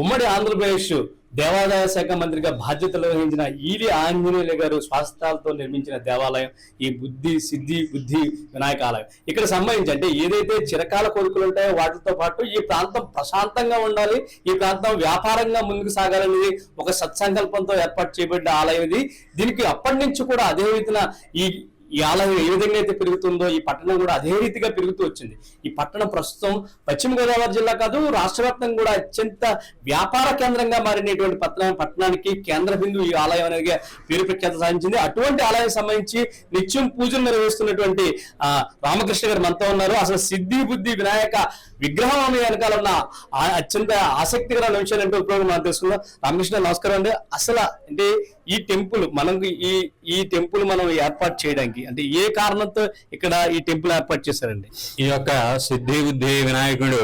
ఉమ్మడి ఆంధ్రప్రదేశ్ దేవాదాయ శాఖ మంత్రిగా బాధ్యతలు వహించిన ఈడి ఆంజనేయుల గారు స్వాస్థాలతో నిర్మించిన దేవాలయం ఈ బుద్ధి సిద్ధి బుద్ధి వినాయక ఆలయం. ఇక్కడ సంబంధించి అంటే ఏదైతే చిరకాల కోరికలు ఉంటాయో వాటితో పాటు ఈ ప్రాంతం ప్రశాంతంగా ఉండాలి ఈ ప్రాంతం వ్యాపారంగా ముందుకు సాగాలనేది ఒక సత్సంకల్పంతో ఏర్పాటు చేయబడిన ఆలయం ఇది. దీనికి అప్పటి నుంచి కూడా అదే విధంగా ఈ ఈ ఆలయం ఏ విధంగా అయితే పెరుగుతుందో ఈ పట్టణం కూడా అదే రీతిగా పెరుగుతూ వచ్చింది. ఈ పట్టణం ప్రస్తుతం పశ్చిమ గోదావరి జిల్లా కాదు రాష్ట్ర కూడా అత్యంత వ్యాపార కేంద్రంగా మారినటువంటి పట్టణం పట్టణానికి కేంద్ర బిందు ఈ ఆలయం అనేది పేరు ప్రఖ్యాత సాధించింది. అటువంటి ఆలయం సంబంధించి నిత్యం పూజలు నిర్వహిస్తున్నటువంటి ఆ, రామకృష్ణ గారు మనతో ఉన్నారు. అసలు సిద్ధి బుద్ధి వినాయక విగ్రహం అనే వెనకాల ఉన్న ఆ అత్యంత ఆసక్తికరమైన విషయాలు ఏంటో ఇప్పుడు మనం తెలుసుకుందాం. రామకృష్ణ నమస్కారం అండి. అసలు అంటే ఈ టెంపుల్ మనకు ఈ ఈ టెంపుల్ మనం ఏర్పాటు చేయడానికి అంటే ఏ కారణంతో ఇక్కడ ఈ టెంపుల్ ఏర్పాటు చేశారండి? ఈ యొక్క సిద్ధి బుద్ధి వినాయకుడు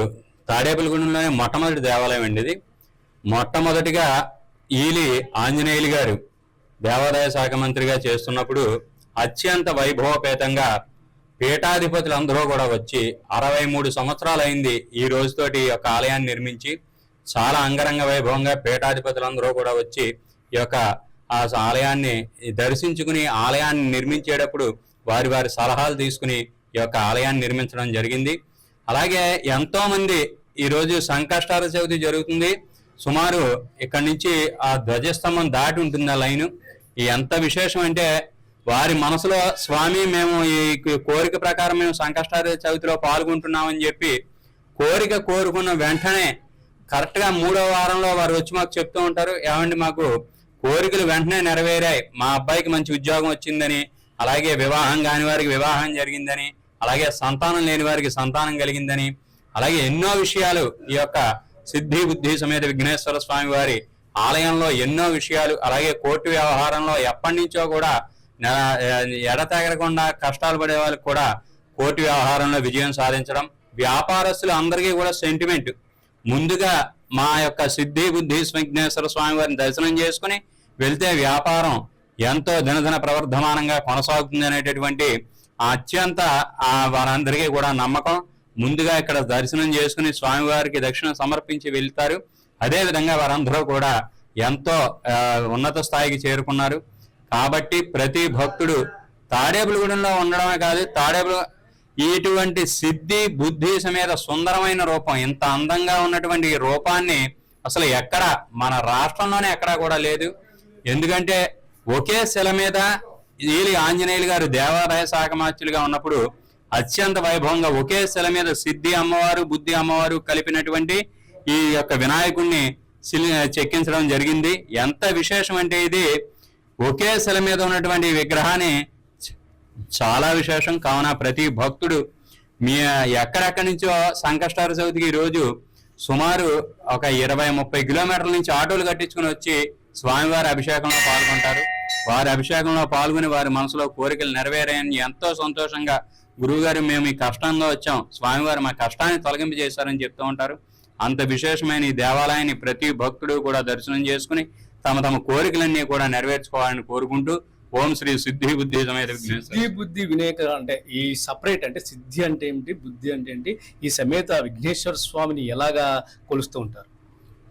తాడేపల్లిగూడెంలోనే మొట్టమొదటి దేవాలయం అండి ఇది. మొట్టమొదటిగా ఈలి ఆంజనేయులు గారు దేవాదాయ శాఖ మంత్రిగా చేస్తున్నప్పుడు అత్యంత వైభవపేతంగా పీఠాధిపతులందరూ కూడా వచ్చి అరవై మూడు సంవత్సరాలు అయింది ఈ రోజుతోటి ఈ యొక్క ఆలయాన్ని నిర్మించి చాలా అంగరంగ వైభవంగా పీఠాధిపతులందరూ కూడా వచ్చి ఈ యొక్క ఆ ఆలయాన్ని దర్శించుకుని ఆలయాన్ని నిర్మించేటప్పుడు వారి వారి సలహాలు తీసుకుని ఈ యొక్క ఆలయాన్ని నిర్మించడం జరిగింది. అలాగే ఎంతోమంది ఈరోజు ఈ రోజు సంకష్టాల చవితి జరుగుతుంది. సుమారు ఇక్కడి నుంచి ఆ ధ్వజస్తంభం దాటి ఉంటుంది ఆ లైను? ఈ ఎంత విశేషం అంటే వారి మనసులో స్వామి మేము ఈ కోరిక ప్రకారం మేము సంకష్టాల చవితిలో పాల్గొంటున్నామని చెప్పి కోరిక కోరుకున్న వెంటనే కరెక్ట్గా మూడో వారంలో వారు వచ్చి మాకు చెప్తూ ఉంటారు. ఏమండి మాకు కోరికలు వెంటనే నెరవేరాయి. మా అబ్బాయికి మంచి ఉద్యోగం వచ్చిందని అలాగే వివాహం కాని వారికి వివాహం జరిగిందని అలాగే సంతానం లేని వారికి సంతానం కలిగిందని అలాగే ఎన్నో విషయాలు ఈ యొక్క సిద్ధి బుద్ధి సమేత విఘ్నేశ్వర స్వామి వారి ఆలయంలో ఎన్నో విషయాలు అలాగే కోర్టు వ్యవహారంలో ఎప్పటి నుంచో కూడా ఎడతెగరకుండా కష్టాలు పడే వాళ్ళకి కూడా కోర్టు వ్యవహారంలో విజయం సాధించడం వ్యాపారస్తులు అందరికీ కూడా సెంటిమెంట్ ముందుగా మా యొక్క సిద్ధి బుద్ధి విఘ్నేశ్వర స్వామి వారిని దర్శనం చేసుకుని వెళ్తే వ్యాపారం ఎంతో దినదిన ప్రవర్ధమానంగా కొనసాగుతుంది అనేటటువంటి అత్యంత ఆ వారందరికీ కూడా నమ్మకం. ముందుగా ఇక్కడ దర్శనం చేసుకుని స్వామివారికి దక్షిణ సమర్పించి వెళ్తారు. అదేవిధంగా వారందరూ కూడా ఎంతో ఉన్నత స్థాయికి చేరుకున్నారు. కాబట్టి ప్రతి భక్తుడు తాడేపులగూడెంలో ఉండడమే కాదు తాడేపుల ఇటువంటి సిద్ధి బుద్ధి సమేత సుందరమైన రూపం ఇంత అందంగా ఉన్నటువంటి ఈ రూపాన్ని అసలు ఎక్కడ మన రాష్ట్రంలోనే ఎక్కడా కూడా లేదు. ఎందుకంటే ఒకే శిల మీద ఈలి ఆంజనేయులు గారు దేవాదాయ శాఖ మార్చులుగా ఉన్నప్పుడు అత్యంత వైభవంగా ఒకే శిల మీద సిద్ధి అమ్మవారు బుద్ధి అమ్మవారు కలిపినటువంటి ఈ యొక్క వినాయకుణ్ణి చెక్కించడం జరిగింది. ఎంత విశేషం అంటే ఇది ఒకే శిల మీద ఉన్నటువంటి విగ్రహాన్ని చాలా విశేషం. కావున ప్రతి భక్తుడు మీ ఎక్కడెక్కడి నుంచో సంకష్టార చవితికి ఈరోజు రోజు సుమారు ఒక ఇరవై ముప్పై కిలోమీటర్ల నుంచి ఆటోలు కట్టించుకుని వచ్చి స్వామివారి అభిషేకంలో పాల్గొంటారు. వారి అభిషేకంలో పాల్గొని వారి మనసులో కోరికలు నెరవేరాయని ఎంతో సంతోషంగా గురువుగారు మేము ఈ కష్టంలో వచ్చాం. స్వామివారు మా కష్టాన్ని తొలగింపు చేశారని చెప్తూ ఉంటారు. అంత విశేషమైన ఈ దేవాలయాన్ని ప్రతి భక్తుడు కూడా దర్శనం చేసుకుని తమ తమ కోరికలన్నీ కూడా నెరవేర్చుకోవాలని కోరుకుంటూ ఓం శ్రీ సిద్ధి బుద్ధి సమేత సిద్ధి బుద్ధి వినాయక అంటే ఈ సపరేట్ అంటే సిద్ధి అంటే ఏమిటి? బుద్ధి అంటే ఏంటి ఈ సమేత విఘ్నేశ్వర స్వామిని ఎలాగా కొలుస్తూ ఉంటారు?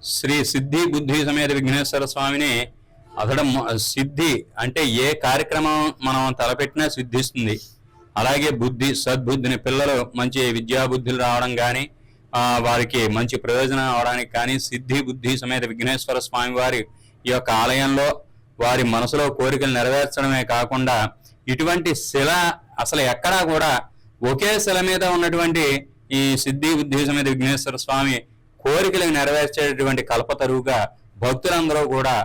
శ్రీ సిద్ధి బుద్ధి సమేత విఘ్నేశ్వర స్వామిని అతడు సిద్ధి అంటే ఏ కార్యక్రమం మనం తలపెట్టినా సిద్ధిస్తుంది. అలాగే బుద్ధి సద్బుద్ధిని పిల్లలు మంచి విద్యా బుద్ధులు రావడం కానీ వారికి మంచి ప్రయోజనం అవడానికి కానీ సిద్ధి బుద్ధి సమేత విఘ్నేశ్వర స్వామి వారి ఈ యొక్క ఆలయంలో వారి మనసులో కోరికలు నెరవేర్చడమే కాకుండా ఇటువంటి శిల అసలు ఎక్కడా కూడా ఒకే శిల మీద ఉన్నటువంటి ఈ సిద్ధి బుద్ధి సమేత విఘ్నేశ్వర స్వామి కోరికలకు నెరవేర్చేటటువంటి కల్పతరువుగా భక్తులందరూ కూడా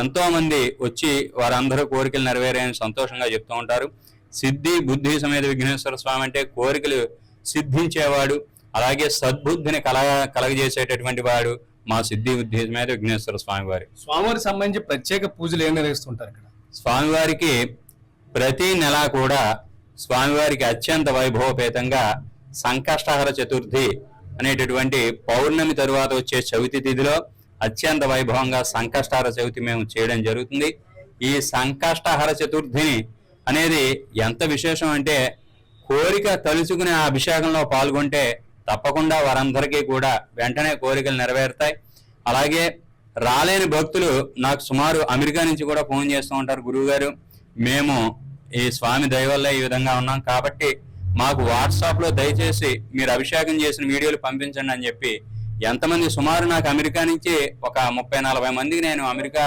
ఎంతో మంది వచ్చి వారందరూ కోరికలు నెరవేరాయని సంతోషంగా చెప్తూ ఉంటారు. సిద్ధి బుద్ధి సమేత విఘ్నేశ్వర స్వామి అంటే కోరికలు సిద్ధించేవాడు అలాగే సద్బుద్ధిని కలగ కలగజేసేటటువంటి వాడు మా సిద్ధి బుద్ధి సమేత విఘ్నేశ్వర స్వామి వారి. స్వామివారికి సంబంధించి ప్రత్యేక పూజలు ఏం నిర్వహిస్తుంటారు ఇక్కడ? స్వామివారికి ప్రతి నెల కూడా స్వామివారికి అత్యంత వైభవపేతంగా సంకష్టహర చతుర్థి అనేటటువంటి పౌర్ణమి తరువాత వచ్చే చవితి తిథిలో అత్యంత వైభవంగా సంకష్టహర చవితి మేము చేయడం జరుగుతుంది. ఈ సంకష్టహర చతుర్థిని అనేది ఎంత విశేషం అంటే కోరిక తలుచుకుని ఆ అభిషేకంలో పాల్గొంటే తప్పకుండా వారందరికీ కూడా వెంటనే కోరికలు నెరవేరుతాయి. అలాగే రాలేని భక్తులు నాకు సుమారు అమెరికా నుంచి కూడా ఫోన్ చేస్తూ ఉంటారు గురువుగారు. మేము ఈ స్వామి దయవల్ల ఈ విధంగా ఉన్నాం కాబట్టి మాకు వాట్సాప్లో దయచేసి మీరు అభిషేకం చేసిన వీడియోలు పంపించండి అని చెప్పి ఎంతమంది సుమారు నాకు అమెరికా నుంచి ఒక ముప్పై నలభై మందికి నేను అమెరికా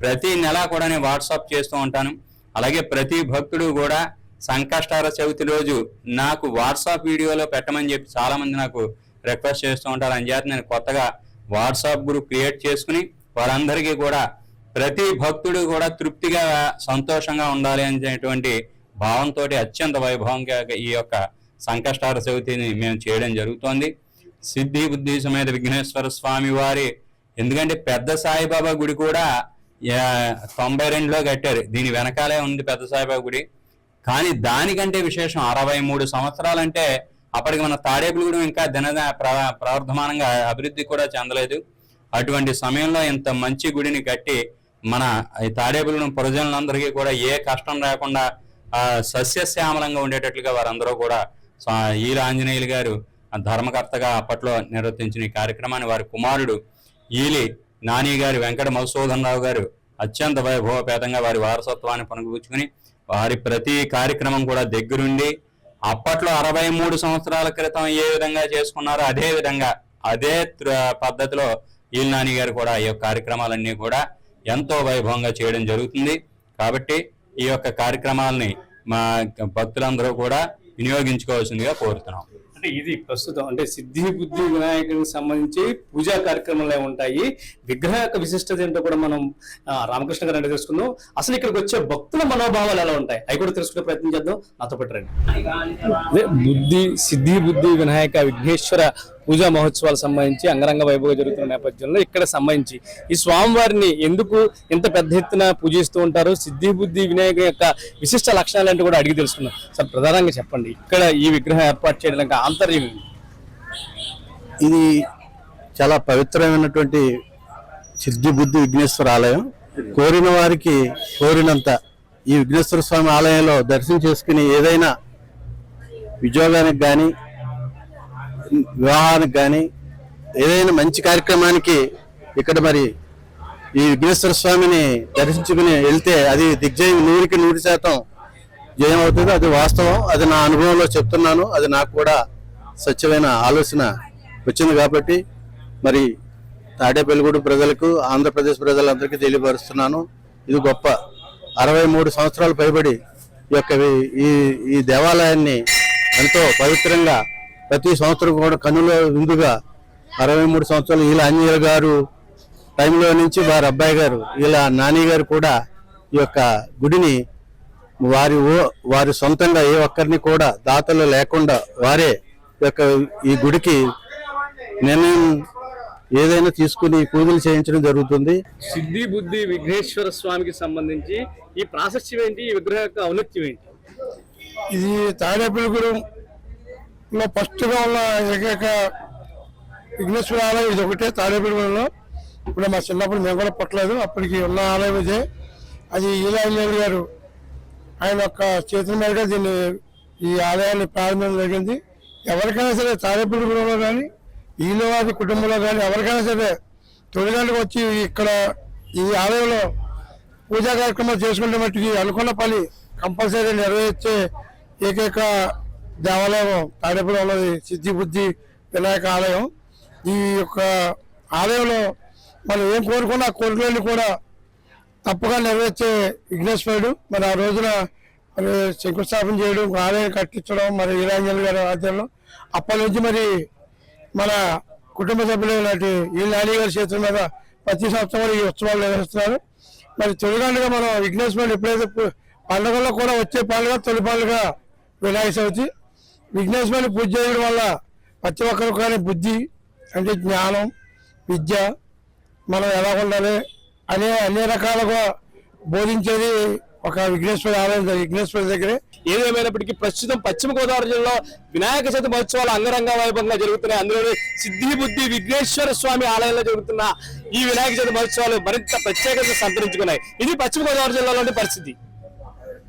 ప్రతి నెల కూడా నేను వాట్సాప్ చేస్తూ ఉంటాను. అలాగే ప్రతి భక్తుడు కూడా సంకష్టార చవితి రోజు నాకు వాట్సాప్ వీడియోలో పెట్టమని చెప్పి చాలామంది నాకు రిక్వెస్ట్ చేస్తూ ఉంటారు. అని చేత నేను కొత్తగా వాట్సాప్ గ్రూప్ క్రియేట్ చేసుకుని వారందరికీ కూడా ప్రతి భక్తుడు కూడా తృప్తిగా సంతోషంగా ఉండాలి అనేటువంటి భావంతో అత్యంత వైభవంగా ఈ యొక్క సంకష్టార చవితిని మేము చేయడం జరుగుతోంది. సిద్ధి బుద్ధి సమేత విఘ్నేశ్వర స్వామి వారి ఎందుకంటే పెద్ద సాయిబాబా గుడి కూడా తొంభై రెండులో కట్టారు. దీని వెనకాలే ఉంది పెద్ద సాయిబాబా గుడి. కానీ దానికంటే విశేషం అరవై మూడు సంవత్సరాలంటే అప్పటికి మన తాడేపులగూడెం ఇంకా దిన ప్ర- ప్రవర్ధమానంగా అభివృద్ధి కూడా చెందలేదు. అటువంటి సమయంలో ఇంత మంచి గుడిని కట్టి మన ఈ తాడేపులగూడెం ప్రజలందరికీ కూడా ఏ కష్టం రాకుండా సస్యశ్యామలంగా ఉండేటట్లుగా వారందరూ కూడా ఈల ఆంజనేయులు గారు ధర్మకర్తగా అప్పట్లో నిర్వర్తించిన ఈ కార్యక్రమాన్ని వారి కుమారుడు ఈలి నాని గారి వెంకట మధుసూదన్ రావు గారు అత్యంత వైభవపేతంగా వారి వారసత్వాన్ని పనుగుచ్చుకుని వారి ప్రతి కార్యక్రమం కూడా దగ్గరుండి అప్పట్లో అరవై మూడు సంవత్సరాల క్రితం ఏ విధంగా చేసుకున్నారో అదే విధంగా అదే పద్ధతిలో ఈల్ నాని గారు కూడా ఈ యొక్క కార్యక్రమాలన్నీ కూడా ఎంతో వైభవంగా చేయడం జరుగుతుంది. కాబట్టి ఈ యొక్క కార్యక్రమాలని మా భక్తులందరూ కూడా వినియోగించుకోవాల్సిందిగా కోరుతున్నాం. అంటే ఇది ప్రస్తుతం అంటే సిద్ధి బుద్ధి వినాయకుడికి సంబంధించి పూజా కార్యక్రమాలు ఏమి ఉంటాయి. విగ్రహ యొక్క విశిష్టత ఏంటో కూడా మనం రామకృష్ణ గారు అంటే తెలుసుకుందాం. అసలు ఇక్కడికి వచ్చే భక్తుల మనోభావాలు ఎలా ఉంటాయి? అవి కూడా తెలుసుకునే ప్రయత్నం చేద్దాం. నాతో పాటు రండి. అదే బుద్ధి సిద్ధి బుద్ధి వినాయక విఘ్నేశ్వర పూజా మహోత్సవాలు సంబంధించి అంగరంగ వైభవం జరుగుతున్న నేపథ్యంలో ఇక్కడ సంబంధించి ఈ స్వామివారిని ఎందుకు ఇంత పెద్ద ఎత్తున పూజిస్తూ ఉంటారు? సిద్ధి బుద్ధి వినాయకు యొక్క విశిష్ట లక్షణాలు అంటే కూడా అడిగి తెలుసుకున్నాం సార్ ప్రధానంగా చెప్పండి. ఇక్కడ ఈ విగ్రహం ఏర్పాటు చేయడానికి ఆంతర్యం ఇది చాలా పవిత్రమైనటువంటి సిద్ధి బుద్ధి విఘ్నేశ్వర ఆలయం. కోరిన వారికి కోరినంత ఈ విఘ్నేశ్వర స్వామి ఆలయంలో దర్శనం చేసుకుని ఏదైనా ఉద్యోగానికి కానీ వివాహానికి కానీ ఏదైనా మంచి కార్యక్రమానికి ఇక్కడ మరి ఈ విఘ్నేశ్వర స్వామిని దర్శించుకుని వెళ్తే అది దిగ్జయం నూరికి నూరు శాతం జయం అవుతుంది అది వాస్తవం. అది నా అనుభవంలో చెప్తున్నాను. అది నాకు కూడా స్వచ్ఛమైన ఆలోచన వచ్చింది కాబట్టి మరి తాడేపల్లిగూడు ప్రజలకు ఆంధ్రప్రదేశ్ ప్రజలందరికీ తెలియపరుస్తున్నాను. ఇది గొప్ప. అరవై మూడు సంవత్సరాలు పైబడి ఈ యొక్క ఈ ఈ దేవాలయాన్ని ఎంతో పవిత్రంగా ప్రతి సంవత్సరం కూడా కన్నుల విందుగా అరవై మూడు సంవత్సరాలు ఇలా ఆంజనేయులు గారు టైంలో నుంచి వారి అబ్బాయి గారు ఇలా నాని గారు కూడా ఈ యొక్క గుడిని వారి ఓ- వారి సొంతంగా ఏ ఒక్కరిని కూడా దాతలు లేకుండా వారే యొక్క ఈ గుడికి నిర్ణయం ఏదైనా తీసుకుని పూజలు చేయించడం జరుగుతుంది. సిద్ధి బుద్ధి విఘ్నేశ్వర స్వామికి సంబంధించి ఈ ప్రాశస్యం ఏంటి? ఈ విగ్రహం యొక్క ఔన్నత్యం ఏంటి? ఇది తాడేపల్లిగూడెంలో ఫస్ట్గా ఉన్న ఏకైక విఘ్నేశ్వర ఆలయం ఇది ఒకటే తాడేపల్లిలో ఇప్పుడు మా చిన్నప్పుడు మేము కూడా పుట్టలేదు అప్పటికి ఉన్న ఆలయం ఇదే. అది ఈలాంజనేయులు గారు ఆయన యొక్క చేతుల మీదుగా దీన్ని ఈ ఆలయాన్ని ప్రారంభం జరిగింది. ఎవరికైనా సరే తాడేపల్లిలో కానీ ఈలో వారి కుటుంబంలో కానీ ఎవరికైనా సరే తొలిగంటకు వచ్చి ఇక్కడ ఈ ఆలయంలో పూజా కార్యక్రమాలు చేసుకుంటే మట్టుకి అనుకున్న పని కంపల్సరీ నెరవేర్చే ఏకైక దేవాలయం తాడేపల్లి ఉన్నది సిద్ధి బుద్ధి వినాయక ఆలయం. ఈ యొక్క ఆలయంలో మనం ఏం కోరుకున్నా కోరికలన్నీ కూడా తప్పగా నెరవేర్చే విఘ్నేశ్వరుడు. మరి ఆ రోజున మరి శంకుస్థాపన చేయడం ఆలయం కట్టించడం మరి ఈరాంజన్ గారి ఆధ్వర్యంలో. అప్పటి నుంచి మరి మన కుటుంబ సభ్యులు లాంటి ఈ నాని గారి చేతుల మీద ప్రతి సంవత్సరం ఈ ఉత్సవాలు నిర్వహిస్తున్నారు. మరి తొలిగంటగా మనం విఘ్నేశ్వరుడు ఎప్పుడైతే పండుగల్లో కూడా వచ్చే పండుగ తొలి పండుగ వినాయక చవితి. విఘ్నేశ్వరుని పూజ చేయడం వల్ల ప్రతి ఒక్కరు కానీ బుద్ధి అంటే జ్ఞానం విద్య మనం ఎలా ఉండాలి అనే అన్ని రకాలుగా బోధించేది ఒక విఘ్నేశ్వర ఆలయం విఘ్నేశ్వరి దగ్గరే. ఏదేమైనప్పటికీ ప్రస్తుతం పశ్చిమ గోదావరి జిల్లాలో వినాయక చవితి మహోత్సవాలు అంగరంగ వైభవంగా జరుగుతున్నాయి. అందులోనే సిద్ధి బుద్ధి విఘ్నేశ్వర స్వామి ఆలయంలో జరుగుతున్న ఈ వినాయక చవితి మహోత్సవాలు మరింత ప్రత్యేకత సంతరించుకున్నాయి. ఇది పశ్చిమ గోదావరి జిల్లాలోని పరిస్థితి.